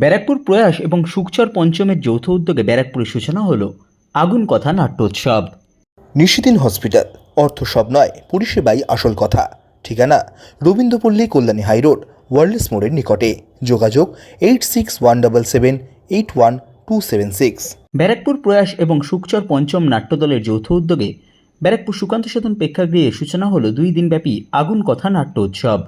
ব্যারাকপুর প্রয়াস এবং সুকচর পঞ্চমের যৌথ উদ্যোগে ব্যারাকপুরের সূচনা হল আগুন কথা নাট্যোৎসব। নিশিদিন হসপিটাল অর্থ সব নয় পরিষেবাই আসল কথা। ঠিকানা রবীন্দ্রপল্লী কল্যাণী হাইরোড ওয়ার্ল্ডস মোড়ের নিকটে। যোগাযোগ eight six one double seven eight one two seven six. Barrackpore প্রয়াস এবং সুকচর পঞ্চম নাট্যদলের যৌথ উদ্যোগে ব্যারাকপুর সুকান্ত সাধন প্রেক্ষাগৃহে সূচনা হলো দুই দিনব্যাপী আগুন কথা নাট্য উৎসব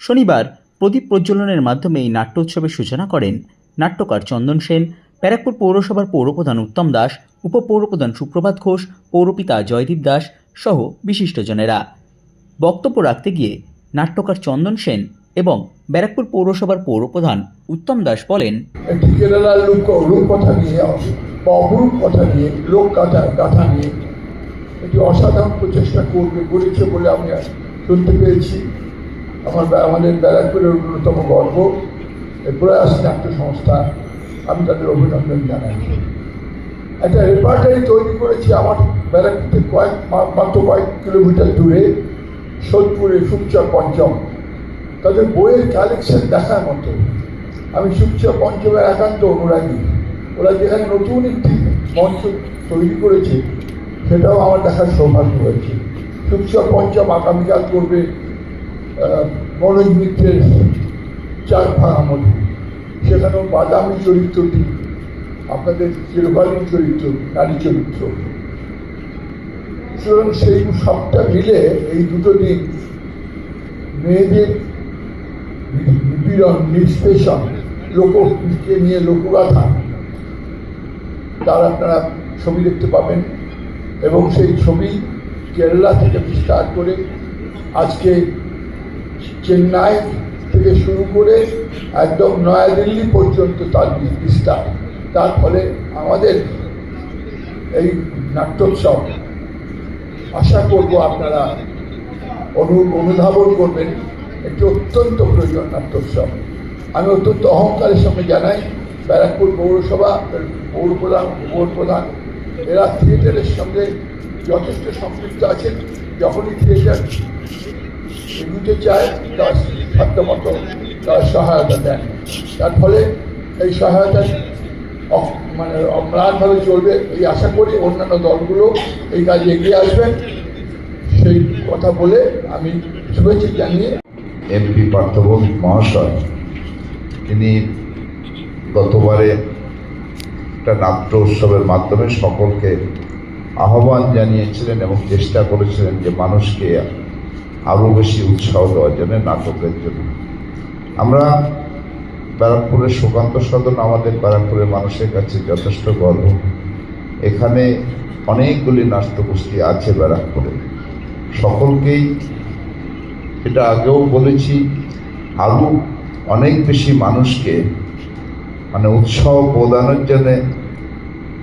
শনিবার প্রদীপ প্রজ্বলনের মাধ্যমে এই নাট্য উৎসবের সূচনা করেন নাট্যকার চন্দন সেন, ব্যারাকপুর পৌরসভার পৌরপ্রধান উত্তম দাস, উপপৌরপ্রধান সুপ্রভাত ঘোষ, পৌরপিতা জয়দীপ দাস সহ বিশিষ্টজনেরা। বক্তব্য রাখতে গিয়ে নাট্যকার চন্দন সেন এবং ব্যারাকপুর পৌরসভার পৌরপ্রধান উত্তম দাস বলেন অসাধারণ প্রচেষ্টা করবে, করেছে বলে আমি শুনতে পেয়েছি। আমার আমাদের ব্যারাকপুরের অন্যতম গর্ব, এই প্রয়াস নাট্য সংস্থা, আমি তাদের অভিনন্দন জানাই। একটা রেপার্টারি তৈরি করেছি আমার ব্যারাকপুর থেকে কয়েক মাত্র কয়েক কিলোমিটার দূরে, সোদপুরে সুপচর পঞ্চম। তাদের বইয়ের কালেকশন দেখার মতো। আমি সুচ্চ পঞ্চমের একান্ত অনুরাগী। ওরা যেখানে নতুন একটি মঞ্চ তৈরি করেছে, সেটাও আমার দেখার সৌভাগ্য হয়েছে। সুচ্চ পঞ্চম আগামীকাল করবে মনোজ মিত্রের চার মধু সেখানেও বাদামি চরিত্রটি, আপনাদের চিরকালীন চরিত্র, নারী চরিত্র। সুতরাং সেই সবটা মিলে এই দুটো দিন মেয়েদের নিপীড়ন, নিষ্পেষণ লোককে নিয়ে লোকগাথা, তার আপনারা ছবি দেখতে পাবেন। এবং সেই ছবি কেরালা থেকে বিস্তার করে আজকে চেন্নাই থেকে শুরু করে একদম নয়াদিল্লি পর্যন্ত তার বিস্তার তার ফলে আমাদের এই নাট্যোৎসব, আশা করব আপনারা অনু, অনুধাবন করবেন, একটি অত্যন্ত প্রয়োজন নাট্যোৎসব। আমি অত্যন্ত অহংকারের সঙ্গে জানাই, ব্যারাকপুর পৌরসভা পৌর প্রধান পৌরপ্রধান পৌরপ্রধান এরা থিয়েটারের সঙ্গে যথেষ্ট সম্পৃক্ত আছেন। যখনই থিয়েটার এগুতে চায়, তার সাধ্যমতো তার সহায়তা দেন তার ফলে এই সহায়তা মানে অম্লানভাবে চলবে এই আশা করি অন্যান্য দলগুলো এই কাজে এগিয়ে আসবেন। সেই কথা বলে আমি শুভেচ্ছা জানিয়ে এমপি পার্থভৌমিক মহাশয়, তিনি গতবারে একটা নাট্য উৎসবের মাধ্যমে সকলকে আহ্বান জানিয়েছিলেন এবং চেষ্টা করেছিলেন যে মানুষকে আরও বেশি উৎসাহ দেওয়ার জন্য নাটকের জন্য। আমরা ব্যারাকপুরের সুকান্ত সদন আমাদের ব্যারাকপুরের মানুষের কাছে যথেষ্ট গর্ব। এখানে অনেকগুলি নাট্যগোষ্ঠী আছে ব্যারাকপুরে। সকলকেই এটা আগেও বলেছি আরও অনেক বেশি মানুষকে মানে উৎসাহ প্রদানের জন্য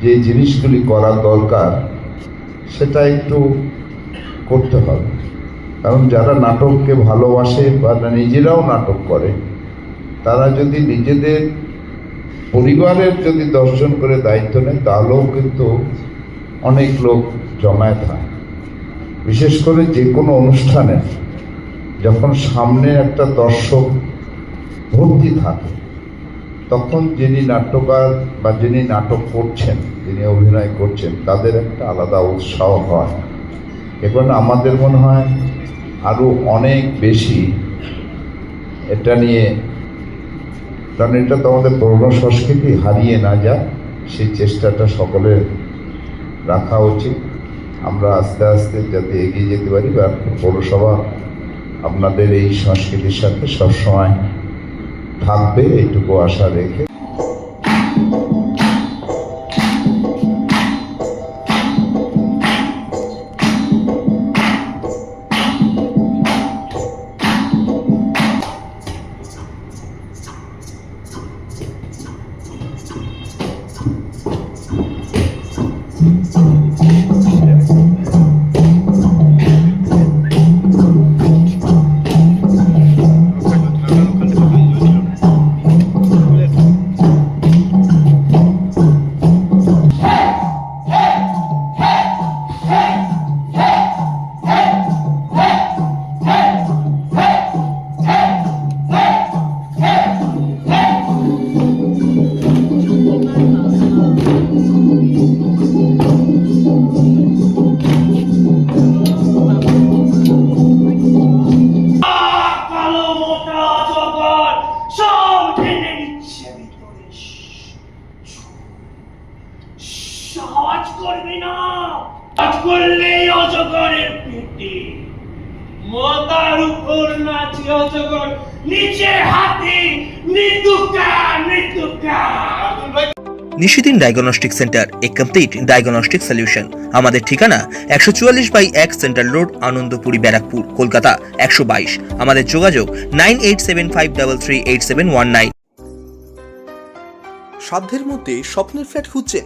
যে জিনিসগুলি করা দরকার, সেটা একটু করতে হবে। কারণ যারা নাটককে ভালোবাসে বা নিজেরাও নাটক করে, তারা যদি নিজেদের পরিবারের যদি দর্শন করে দায়িত্ব নেয়, তাহলেও কিন্তু অনেক লোক জমায়েত হয়। বিশেষ করে যে কোনো অনুষ্ঠানে যখন সামনে একটা দর্শক ভর্তি থাকে, তখন যিনি নাট্যকার বা যিনি নাটক করছেন, যিনি অভিনয় করছেন, তাদের একটা আলাদা উৎসাহ হয়। এখন আমাদের মনে হয় আরও অনেক বেশি। এটা নিয়ে কারণ এটা তো আমাদের পুরনো সংস্কৃতি, হারিয়ে না যায় সেই চেষ্টাটা সকলের রাখা উচিত। আমরা আস্তে আস্তে যাতে এগিয়ে যেতে পারি বা পৌরসভা আপনাদের এই সংস্কৃতির সাথে সবসময় থাকবে, এইটুকু আশা রেখে করবি না। করলে অজগরের পেটে। মাতার উপর নাচি অজগর নিচে হাতে নিতুকা নিতুকা। Nishidin diagnostic centre a complete diagnostic solution. আমাদের ঠিকানা একশো চুয়াল্লিশ বাই এক সেন্ট্রাল রোড আনন্দপুরি ব্যারাকপুর কলকাতা একশো বাইশ। আমাদের যোগাযোগ nine eight seven five double three eight seven one nine. সাধ্যের মধ্যে স্বপ্নের ফ্ল্যাট খুঁজছেন?